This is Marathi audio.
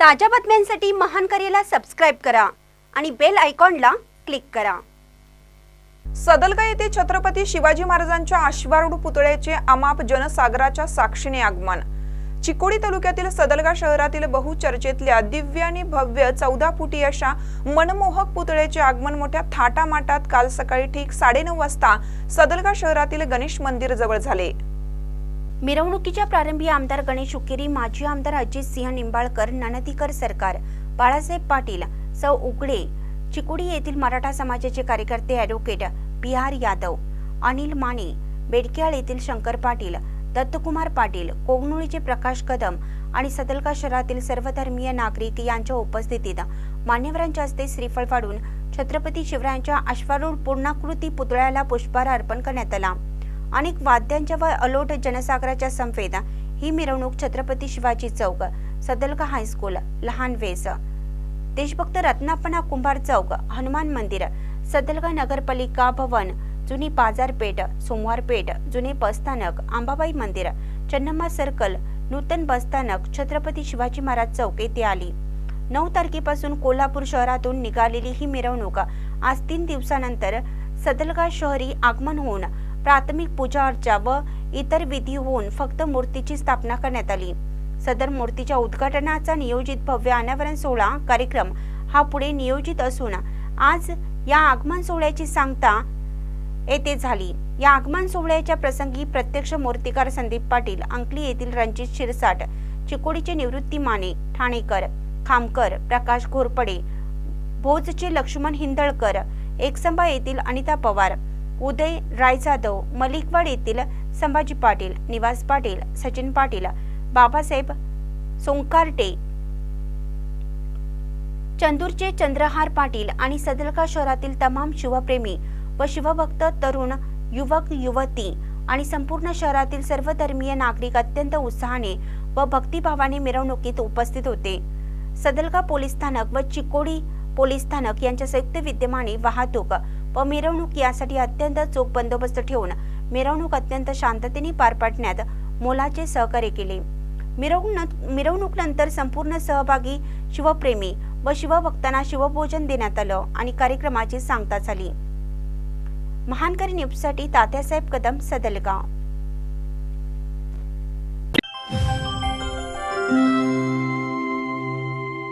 ताज्या बातम्यांसाठी महान करेला सबस्क्राईब करा आणि बेल आयकॉनला क्लिक करा. सदलगा येथे छत्रपती शिवाजी महाराजांच्या अश्वारूढ पुतळ्याचे अमाप जनसागराच्या साक्षीने आगमन. चिकोडी तालुक्यातील सदलगा शहरातील बहुचर्चेतल्या दिव्य आणि भव्य चौदा फुटी अशा मनमोहक पुतळ्याचे आगमन मोठ्या थाटामाटात काल सकाळी ठीक साडेनऊ वाजता सदलगा शहरातील गणेश मंदिर जवळ झाले. मिरवणुकीच्या प्रारंभी आमदार गणेश उकेरी माजी आमदार अजित सिंह निंबाळकर ननदीकर सरकार बाळासाहेब पाटील सौ उकडे चिकुडी येथील मराठा समाजाचे कार्यकर्ते advocate P R Yadav Anil Mane Bedkihal येथील शंकर पाटील दत्तकुमार पाटील कोगनुळीचे प्रकाश कदम आणि सदलका शहरातील सर्वधर्मीय नागरिक यांच्या उपस्थितीत मान्यवरांच्या हस्ते श्रीफळ फाडून छत्रपती शिवरायांच्या अश्वारूढ पूर्णाकृती पुतळ्याला पुष्पहार अर्पण करण्यात आला. अनेक वाद्यांच्या व अलोट जनसागराच्या संफेत ही मिरवणूक छत्रपती शिवाजी चौक सदलगा हायस्कूल लहान वेस. देशभक्त रत्नापणा कुंभार चौक हनुमान मंदिर सदलगा नगरपालिका भवन जुनी बाजारपेठ सोमवारपेठ जुने बसस्थानक आंबाबाई मंदिर चन्नम्मा सर्कल नूतन बसस्थानक छत्रपती शिवाजी महाराज चौक येथे आली. नऊ तारखेपासून कोल्हापूर शहरातून निघालेली ही मिरवणूक आज तीन दिवसानंतर सदलगा शहरी आगमन होऊन प्राथमिक पूजा अर्चा व इतर विधी होऊन फक्त मूर्तीची स्थापना करण्यात आली. सदर मूर्तीच्या उद्घाटनाचा नियोजित भव्य अनावरण सोहळा कार्यक्रम हा पुढे नियोजित असून आज या आगमन सोहळ्याची सांगता येथे झाली. या आगमन सोहळ्याच्या प्रसंगी प्रत्यक्ष मूर्तिकार संदीप पाटील अंकली येथील रणजित शिरसाट चिकोडीचे निवृत्ती माने ठाणेकर खामकर प्रकाश घोरपडे भोजचे लक्ष्मण हिंदळकर एकसंबा येथील अनिता पवार उदय राय जाधव मलिकवाड येथील संभाजी पाटील निवास पाटील सचिन पाटील बाबासाहेब सोंकारटे चंदूरचे चंद्रहार पाटील आणि सदलका शहरातील तमाम शिवप्रेमी व शिवभक्त तरुण युवक युवती आणि संपूर्ण शहरातील सर्व धर्मीय नागरिक अत्यंत उत्साहाने व भक्तिभावाने मिरवणुकीत उपस्थित होते. सदलका पोलीस स्थानक व चिकोडी पोलीस स्थानक यांच्या संयुक्त विद्यमाने वाहतूक व मिरवणूक यासाठी अत्यंत चोख बंदोबस्त ठेवून मिरवणूक अत्यंत शांततेने पार पाडण्यात मोलाचे सहकार्य केले. मिरवणूक मिरवणूकनंतर संपूर्ण सहभागी शिवप्रेमी व शिवभक्तांना शिवभोजन देण्यात आलं आणि कार्यक्रमाची सांगता झाली. महानकरी न्यूजसाठी तात्यासाहेब कदम सदलगाव.